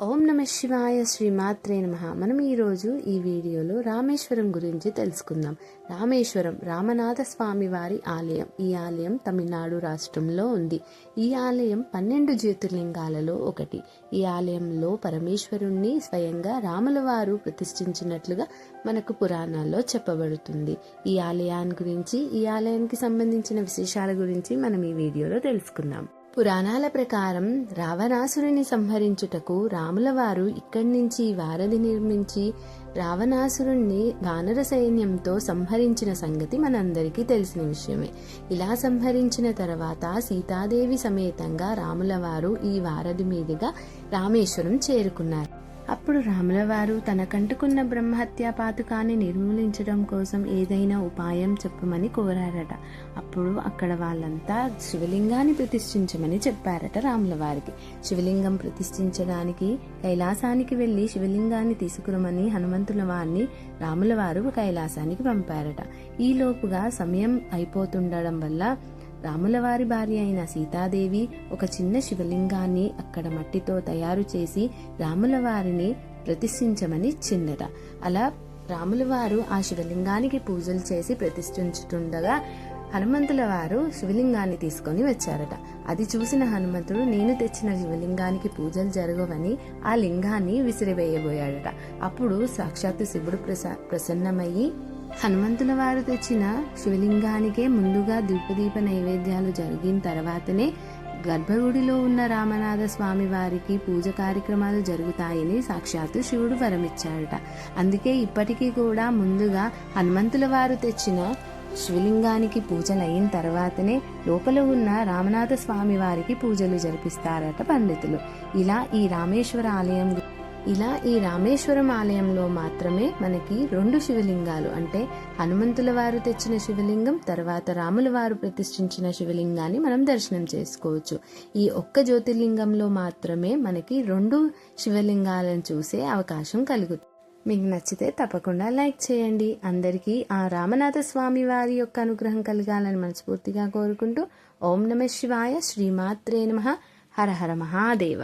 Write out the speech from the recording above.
ఓం నమ శివాయ శ్రీమాత్రే నమ. మనం ఈరోజు ఈ వీడియోలో రామేశ్వరం గురించి తెలుసుకుందాం. రామేశ్వరం రామనాథ స్వామి వారి ఆలయం. ఈ ఆలయం తమిళనాడు రాష్ట్రంలో ఉంది. ఈ ఆలయం పన్నెండు జ్యోతిర్లింగాలలో ఒకటి. ఈ ఆలయంలో పరమేశ్వరుణ్ణి స్వయంగా రాముల వారు ప్రతిష్ఠించినట్లుగా మనకు పురాణాల్లో చెప్పబడుతుంది. ఈ ఆలయాన్ని గురించి ఈ ఆలయానికి సంబంధించిన విశేషాల గురించి మనం ఈ వీడియోలో తెలుసుకుందాం. పురాణాల ప్రకారం రావణాసురుని సంహరించుటకు రాములవారు ఇక్కడి నుంచి వారధి నిర్మించి రావణాసురుణ్ణి వానర సైన్యంతో సంహరించిన సంగతి మనందరికీ తెలిసిన విషయమే. ఇలా సంహరించిన తర్వాత సీతాదేవి సమేతంగా రాములవారు ఈ వారధి మీదుగా రామేశ్వరం చేరుకున్నారు. అప్పుడు రాముల వారు తనకంటుకున్న బ్రహ్మహత్యా పాతుకాన్ని నిర్మూలించడం కోసం ఏదైనా ఉపాయం చెప్పమని కోరారట. అప్పుడు అక్కడ వాళ్ళంతా శివలింగాన్ని ప్రతిష్ఠించమని చెప్పారట రాముల వారికి శివలింగం ప్రతిష్ఠించడానికి కైలాసానికి వెళ్ళి శివలింగాన్ని తీసుకురమని హనుమంతుల వారిని రాముల వారు కైలాసానికి పంపారట. ఈ లోపుగా సమయం అయిపోతుండడం వల్ల రాములవారి భార్య అయిన సీతాదేవి ఒక చిన్న శివలింగాన్ని అక్కడ మట్టితో తయారు చేసి రాములవారిని ప్రతిష్ఠించమని ఇచ్చిందట అలా రాములవారు ఆ శివలింగానికి పూజలు చేసి ప్రతిష్ఠించుతుండగా హనుమంతుల వారు శివలింగాన్ని తీసుకొని వచ్చారట. అది చూసిన హనుమంతుడు నేను తెచ్చిన శివలింగానికి పూజలు జరగవని ఆ లింగాన్ని విసిరివేయబోయాడట. అప్పుడు సాక్షాత్తు శివుడు ప్రసా ప్రసన్నమయ్యి హనుమంతుల వారు తెచ్చిన శివలింగానికే ముందుగా దీపదీప నైవేద్యాలు జరిగిన తర్వాతనే గర్భగుడిలో ఉన్న రామనాథ స్వామి వారికి పూజ కార్యక్రమాలు జరుగుతాయని సాక్షాత్తు శివుడు వరమిచ్చాడట. అందుకే ఇప్పటికీ కూడా ముందుగా హనుమంతుల వారు తెచ్చిన శివలింగానికి పూజలు అయిన తర్వాతనే లోపల ఉన్న రామనాథ స్వామి వారికి పూజలు జరిపిస్తారట పండితులు. ఇలా ఈ రామేశ్వర ఆలయం ఇలా ఈ రామేశ్వరం ఆలయంలో మాత్రమే మనకి రెండు శివలింగాలు అంటే హనుమంతుల వారు తెచ్చిన శివలింగం తర్వాత రాముల వారు ప్రతిష్ఠించిన శివలింగాన్ని మనం దర్శనం చేసుకోవచ్చు. ఈ ఒక్క జ్యోతిర్లింగంలో మాత్రమే మనకి రెండు శివలింగాలను చూసే అవకాశం కలుగుతుంది. మీకు నచ్చితే తప్పకుండా లైక్ చేయండి. అందరికీ ఆ రామనాథ స్వామి వారి యొక్క అనుగ్రహం కలగాలని మనస్ఫూర్తిగా కోరుకుంటూ ఓం నమ శివాయ శ్రీమాత్రే నమ. హర హర మహాదేవ.